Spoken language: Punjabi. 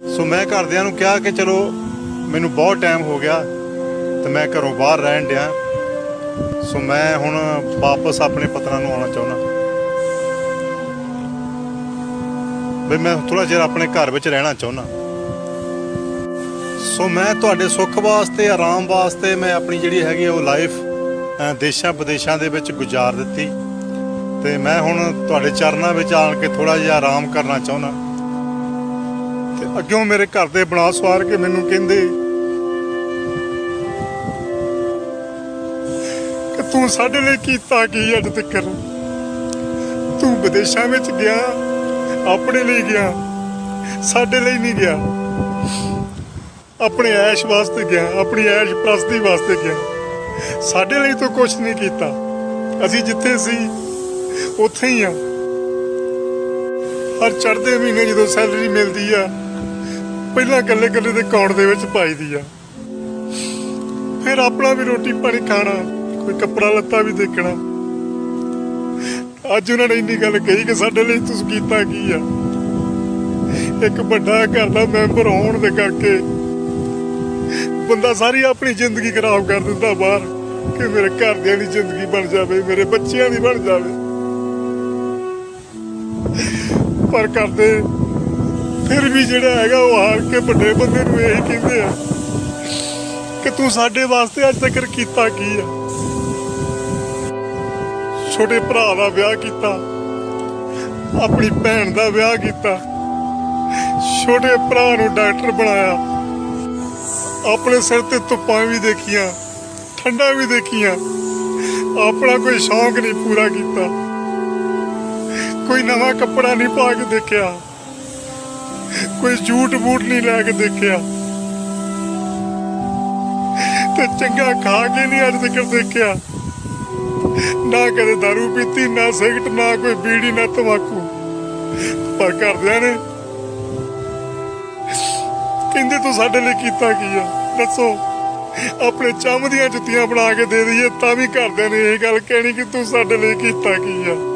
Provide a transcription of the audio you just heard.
ਸੋ ਮੈਂ ਘਰਦਿਆਂ ਨੂੰ ਕਿਹਾ ਕਿ ਚਲੋ, ਮੈਨੂੰ ਬਹੁਤ ਟਾਈਮ ਹੋ ਗਿਆ ਤੇ ਮੈਂ ਘਰੋਂ ਬਾਹਰ ਰਹਿਣ ਡਿਆ। ਸੋ ਮੈਂ ਹੁਣ ਵਾਪਸ ਆਪਣੇ ਪਤਨਾ ਨੂੰ ਆਉਣਾ ਚਾਹੁੰਦਾ। ਵੀ ਮੈਂ ਥੋੜਾ ਜਿਹਾ ਆਪਣੇ ਘਰ ਵਿੱਚ ਰਹਿਣਾ ਚਾਹੁੰਦਾ। ਸੋ ਮੈਂ ਤੁਹਾਡੇ ਸੁੱਖ ਵਾਸਤੇ, ਆਰਾਮ ਵਾਸਤੇ ਮੈਂ ਆਪਣੀ ਜਿਹੜੀ ਹੈਗੀ ਉਹ ਲਾਈਫ ਦੇਸ਼ਾਂ ਵਿਦੇਸ਼ਾਂ ਦੇ ਵਿੱਚ ਗੁਜ਼ਾਰ ਦਿੱਤੀ। ਤੇ ਮੈਂ ਹੁਣ ਤੁਹਾਡੇ ਚਰਨਾਂ ਵਿੱਚ ਆਣ ਕੇ ਥੋੜਾ ਜਿਹਾ ਆਰਾਮ ਕਰਨਾ ਚਾਹੁੰਦਾ। ਤੇ ਅੱਗਿਓਂ ਮੇਰੇ ਘਰ ਦੇ ਬਣਾ ਸਵਾਰ ਕੇ ਮੈਨੂੰ ਕਹਿੰਦੇ ਕਿ ਤੂੰ ਸਾਡੇ ਲਈ ਕੀਤਾ ਕੀ ਅੱਜ ਤੱਕ ਤੂੰ ਵਿਦੇਸ਼ਾਂ ਵਿੱਚ ਗਿਆ, ਆਪਣੇ ਲਈ ਗਿਆ, ਸਾਡੇ ਲਈ ਨਹੀਂ ਗਿਆ। ਆਪਣੇ ਐਸ਼ ਵਾਸਤੇ ਗਿਆ, ਆਪਣੀ ਐਸ਼ ਪ੍ਰਸਤੀ ਵਾਸਤੇ ਗਿਆ। ਸਾਡੇ ਲਈ ਤੂੰ ਕੁਝ ਨਹੀਂ ਕੀਤਾ। ਅਸੀਂ ਜਿੱਥੇ ਸੀ, ਉੱਥੇ ਹੀ ਆ। ਹਰ ਚੜ੍ਹਦੇ ਮਹੀਨੇ ਜਦੋਂ ਸੈਲਰੀ ਮਿਲਦੀ ਆ ਪਹਿਲਾਂ ਇਕੱਲੇ ਇਕੱਲੇ ਦੇ ਕੌਣ ਦੇ ਵਿੱਚ ਪਾਈਦੀ ਆ। ਫਿਰ ਆਪਣਾ ਵੀ ਰੋਟੀ ਪਾਣੀ ਖਾਣਾ, ਕੋਈ ਕੱਪੜਾ ਲੱਤਾ ਵੀ ਦੇਖਣਾ। ਅੱਜ ਉਹਨਾਂ ਨੇ ਇੰਨੀ ਗੱਲ ਕਹੀ ਕਿ ਸਾਡੇ ਲਈ ਤੁਸੀਂ ਕੀਤਾ ਕੀ ਆ? ਇੱਕ ਵੱਡਾ ਘਰ ਦਾ ਮੈਂਬਰ ਹੋਣ ਦੇ ਕਰਕੇ ਬੰਦਾ ਸਾਰੀ ਆਪਣੀ ਜ਼ਿੰਦਗੀ ਖਰਾਬ ਕਰ ਦਿੰਦਾ ਬਾਹਰ, ਕਿ ਮੇਰੇ ਘਰਦਿਆਂ ਦੀ ਜ਼ਿੰਦਗੀ ਬਣ ਜਾਵੇ, ਮੇਰੇ ਬੱਚਿਆਂ ਦੀ ਬਣ ਜਾਵੇ। ਪਰ ਕਰਦੇ ਫਿਰ ਵੀ ਜਿਹੜਾ ਹੈਗਾ ਉਹ ਹਾਰ ਕੇ ਵੱਡੇ ਬੰਦੇ ਨੂੰ ਇਹੀ ਕਹਿੰਦੇ ਆ ਕਿ ਤੂੰ ਸਾਡੇ ਵਾਸਤੇ ਅੱਜ ਤੱਕ ਕੀਤਾ ਕੀ ਆ? ਛੋਟੇ ਭਰਾ ਦਾ ਵਿਆਹ ਕੀਤਾ, ਆਪਣੀ ਭੈਣ ਦਾ ਵਿਆਹ ਕੀਤਾ, ਛੋਟੇ ਭਰਾ ਨੂੰ ਡਾਕਟਰ ਬਣਾਇਆ, ਆਪਣੇ ਸਿਰ ਤੇ ਧੁੱਪਾਂ ਵੀ ਦੇਖੀਆਂ, ਠੰਡਾਂ ਵੀ ਦੇਖੀਆਂ, ਆਪਣਾ ਕੋਈ ਸ਼ੌਂਕ ਨਹੀਂ ਪੂਰਾ ਕੀਤਾ, ਕੋਈ ਨਵਾਂ ਕੱਪੜਾ ਨਹੀਂ ਪਾ ਕੇ ਦੇਖਿਆ। ਕੋਈ ਝੂਠ ਬੂਟ ਨਹੀਂ ਲੈ ਕੇ ਦੇਖਿਆ। ਤੇ ਚੰਗਾ ਖਾ ਕੇ ਨਹੀਂ ਅੱਜ ਤੱਕ ਦੇਖਿਆ। ਨਾ ਕਦੇ ਦਾਰੂ ਪੀਤੀ, ਨਾ ਸਿਗਰਟ, ਨਾ ਕੋਈ ਬੀੜੀ, ਨਾ ਤਮਾਕੂ ਪਰ ਕਰਦਿਆਂ ਨੇ ਕਹਿੰਦੇ, ਤੂੰ ਸਾਡੇ ਲਈ ਕੀਤਾ ਕੀ ਆ? ਦੱਸੋ, ਆਪਣੇ ਚੰਮ ਦੀਆਂ ਜੁੱਤੀਆਂ ਬਣਾ ਕੇ ਦੇ ਦਈਏ ਤਾਂ ਵੀ ਘਰਦਿਆਂ ਨੇ ਇਹ ਗੱਲ ਕਹਿਣੀ ਕਿ ਤੂੰ ਸਾਡੇ ਲਈ ਕੀਤਾ ਕੀ ਆ?